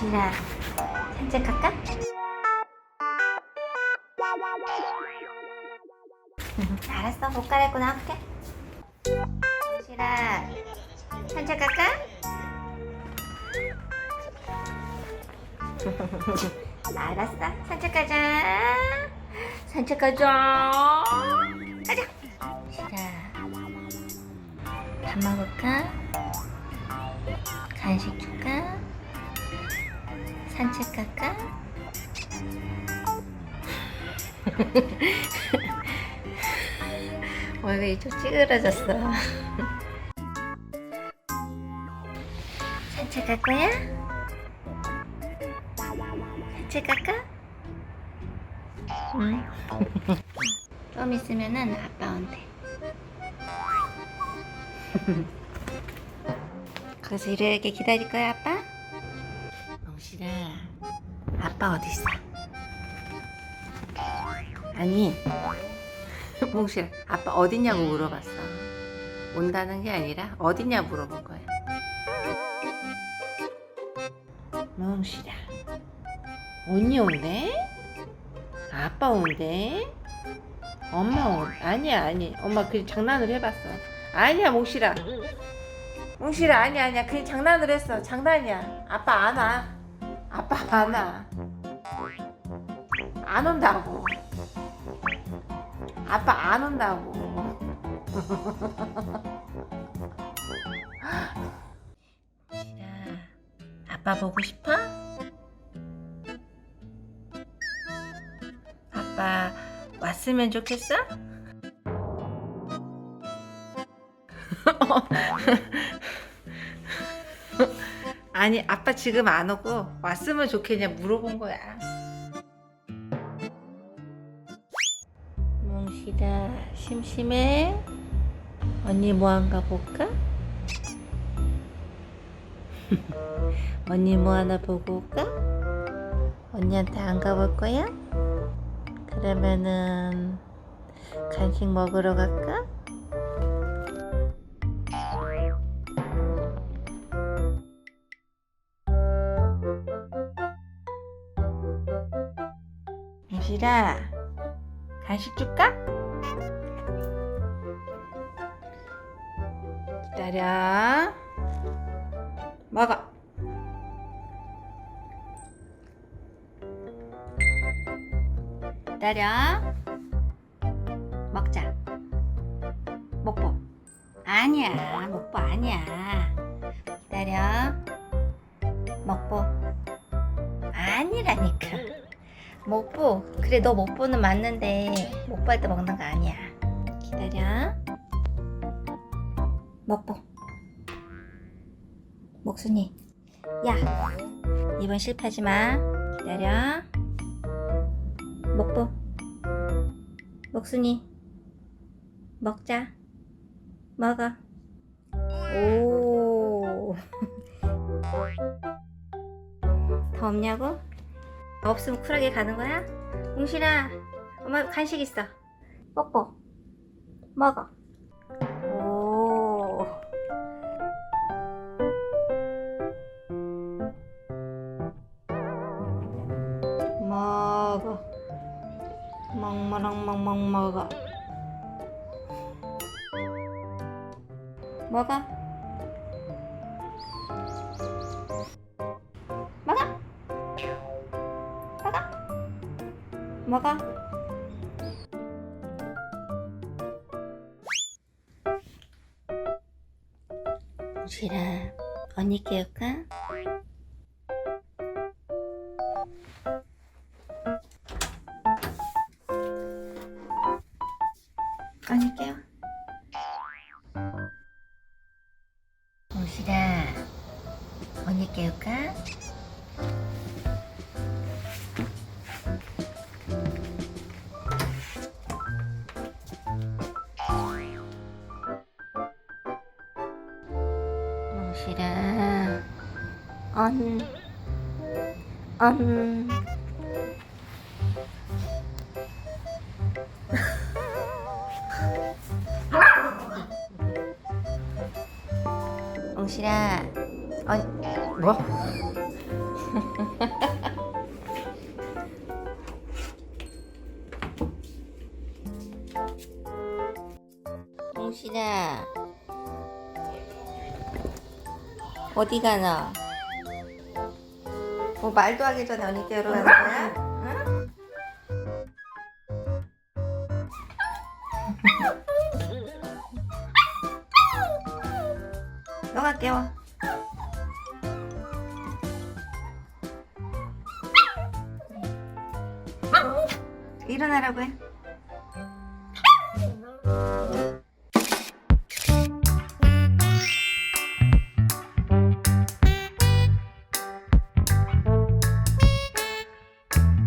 몽실아 산책할까? 알았어 옷 갈아입고 나올게 몽실아 산책할까? 알았어 산책 가자 산책 가자 가자 몽실아 밥 먹을까? 간식 줄까? 산책 갈까? 얼굴이 좀 찌그러졌어. 산책 갈 거야? 산책 갈까? 응. 좀 있으면은 아빠 온대. 그래서 이렇게 기다릴 거야, 아빠? 몽실아, 아빠 어디 있어? 아니 몽실 아빠 어딨냐고 물어봤어. 온다는 게 아니라 어딨냐 물어본 거야. 몽실아 언니 온대? 아빠 온대? 엄마 온 아니야 아니. 엄마 그냥 장난으로 해봤어. 아니야 몽실아. 몽실아 아니야 아니야. 그냥 장난으로 했어. 장난이야. 아빠 안와 아빠 안와 안 온다고. 아빠 안 온다고. 몽실아, 아빠 보고 싶어? 아빠 왔으면 좋겠어? 아니 아빠 지금 안 오고 왔으면 좋겠냐 물어본 거야. 몽실아, 심심해? 언니 뭐한가 볼까? 언니 뭐 하나 보고 올까? 언니한테 안 가볼 거야? 그러면은 간식 먹으러 갈까? 몽실아, 간식 줄까? 기다려. 먹어. 기다려. 먹자. 목보. 아니야, 목보 아니야. 기다려. 목보. 아니라니까. 목보. 그래, 너 목보는 맞는데, 목보 할 때 먹는 거 아니야. 기다려. 목보. 목순이. 야, 이번 실패하지 마. 기다려. 먹보 먹순이 먹자 먹어 오. 더 없냐고? 없으면 쿨하게 가는 거야? 웅실아 엄마 간식 있어. 뽀뽀. 먹어. 오. 먹어. 먹먹먹먹 먹어. 먹어 먹어 우실아 언니 깨울까? 언니 깨워 몽실아 언, 언. 몽실아 언, 뭐? 몽실아 어디 가나? 뭐 말도 하기 전에 언니 뵈러 가는 거야? 응? 너가 깨워. 일어나라고 해.